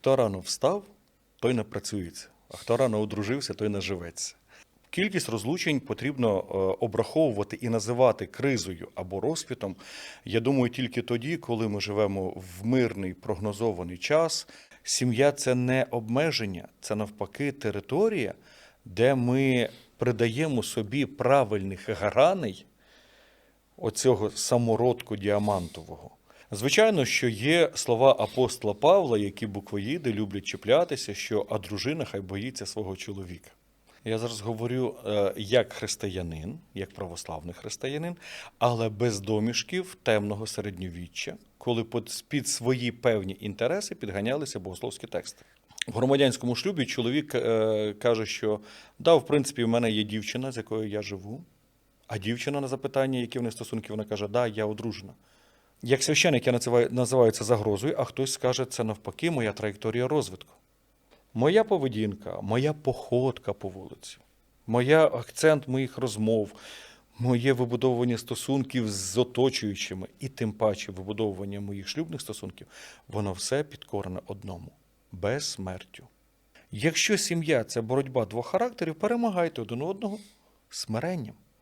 Хто рано встав, той не працюється, а хто рано одружився, той не живеться. Кількість розлучень потрібно е, обраховувати і називати кризою або розквітом. Я думаю, тільки тоді, коли ми живемо в мирний прогнозований час. Сім'я це не обмеження, це навпаки територія, де ми придаємо собі правильних граней оцього самородку діамантового. Звичайно, що є слова апостола Павла, які буквоїди люблять чіплятися, що а дружина хай боїться свого чоловіка. Я зараз говорю е, як християнин, як православний християнин, але без домішків темного середньовіччя, коли під, свої певні інтереси підганялися богословські тексти. В громадянському шлюбі чоловік е, каже, що да, в принципі, в мене є дівчина, з якою я живу. А дівчина на запитання, які в них стосунки, вона каже, да, я одружена. Як священик я називаю, це загрозою, а хтось скаже, це навпаки моя траєкторія розвитку. Моя поведінка, моя походка по вулиці, моя акцент моїх розмов, моє вибудовування стосунків з оточуючими і тим паче вибудовування моїх шлюбних стосунків, воно все підкорене одному безсмертю. Якщо сім'я це боротьба двох характерів, перемагайте один одного смиренням.